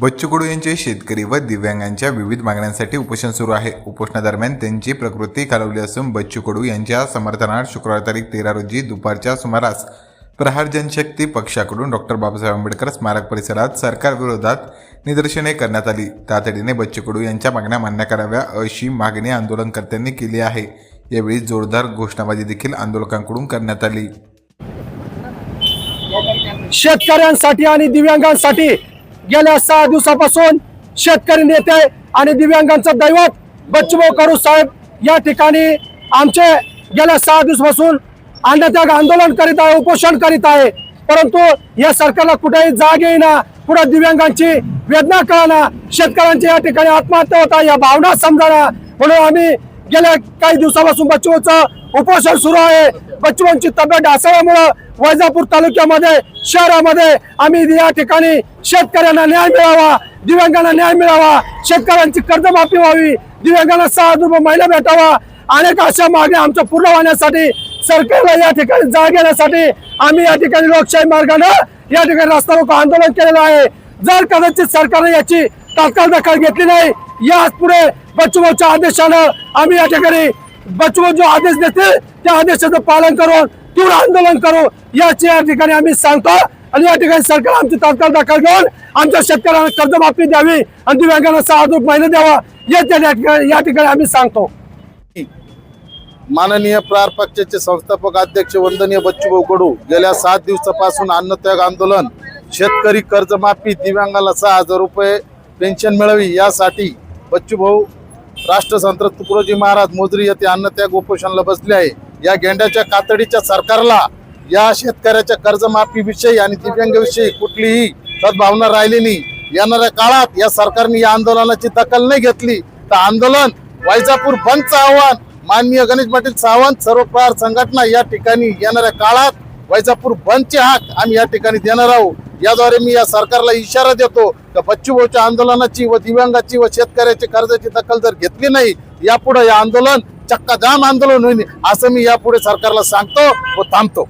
बच्चू कडू यांचे शेतकरी व दिव्यांगांच्या विविध मागण्यांसाठी उपोषण सुरू आहे. उपोषणादरम्यान त्यांची प्रकृती खालवली असून बच्चू कडू यांच्या समर्थनार्थ शुक्रवार तारीख तेरा रोजी दुपारच्या सुमारास प्रहार जनशक्ती पक्षाकडून डॉक्टर बाबासाहेब आंबेडकर स्मारक परिसरात सरकारविरोधात निदर्शने करण्यात आली. तातडीने बच्चू कडू यांच्या मागण्या मान्य कराव्या अशी मागणी आंदोलनकर्त्यांनी केली आहे. यावेळी जोरदार घोषणाबाजी देखील आंदोलकांकडून करण्यात आली. शेतकऱ्यांसाठी आणि दिव्यांगांसाठी गेल्या सहा दिवसापासून शेतकरी नेते आणि दिव्यांगांचं दैवत बच्चूभाऊ कडू साहेब या ठिकाणी आमचे गेल्या सहा दिवसापासून अन्नत्याग आंदोलन करीत आहे उपोषण करीत आहे. परंतु या सरकारला कुठेही जाग येईना पुढे दिव्यांगांची वेदना कळाना शेतकऱ्यांची या ठिकाणी आत्महत्या होता या भावना समजाना. म्हणून आम्ही गेल्या काही दिवसापासून बच्चूचं उपोषण सुरू आहे. बच्चूंची तब्येत ढासळल्यामुळं वैजापूर तालुक्यामध्ये शहरामध्ये आम्ही या ठिकाणी शेतकऱ्यांना न्याय मिळावा दिव्यांगांना न्याय मिळावा शेतकऱ्यांची कर्जमाफी व्हावी दिव्यांगांना सहा हजार रुपये महिना भेटावा. अनेक अशा मागण्या आमच्या पूर्ण होण्यासाठी सरकारला या ठिकाणी जाग घेण्यासाठी आम्ही या ठिकाणी लोकशाही मार्गानं या ठिकाणी रस्ता रोको आंदोलन केलेलं आहे. जर कदाचित सरकारने याची तात्काळ दखल घेतली नाही याच पुढे बच्चूभाऊच्या आदेशानं आम्ही या ठिकाणी बच्चूभाऊ जो आदेश देतील त्या आदेशाचं पालन करून तीव्र आंदोलन करू. याची या ठिकाणी आम्ही सांगतो आणि या ठिकाणी सरकार आमची तात्काळ दाखल घेऊन आमच्या शेतकऱ्यांना कर्जमाफी द्यावी आणि दिव्यांगांना सहा हजार रुपये द्यावा. याच्या या ठिकाणी- या ठिकाणी आम्ही सांगतो. माननीय प्रार पक्षाचे संस्थापक अध्यक्ष वंदनीय बच्चूभाऊ कडू गेल्या सात दिवसापासून अन्नत्याग आंदोलन शेतकरी कर्जमाफी दिव्यांगाला सहा हजार रुपये पेन्शन मिळावी यासाठी बच्चूभाऊ राष्ट्रसंत तुकडोजी महाराज मोजरी येथे अन्नत्याग उपोषणाला बसले आहे. या गेंड्याच्या कातडीच्या सरकारला या शेतकऱ्याच्या कर्जमाफीविषयी आणि दिव्यांगाविषयी कुठलीही सद्भावना राहिली नाही. येणाऱ्या काळात या सरकारने या आंदोलनाची दखल नाही घेतली. तर आंदोलन वैजापूर बंदचं आव्हान माननीय गणेश पाटील सावंत सर्व प्रहार संघटना या ठिकाणी येणाऱ्या काळात वैजापूर बंदचे हाक आम्ही या ठिकाणी देणार आहोत. याद्वारे मी या सरकारला इशारा देतो. की बच्चूभाऊच्या आंदोलनाची व दिव्यांगाची व शेतकऱ्याची कर्जाची दखल जर घेतली नाही यापुढे हे आंदोलन चक्काजाम आंदोलन होईल असं मी यापुढे सरकारला सांगतो व थांबतो.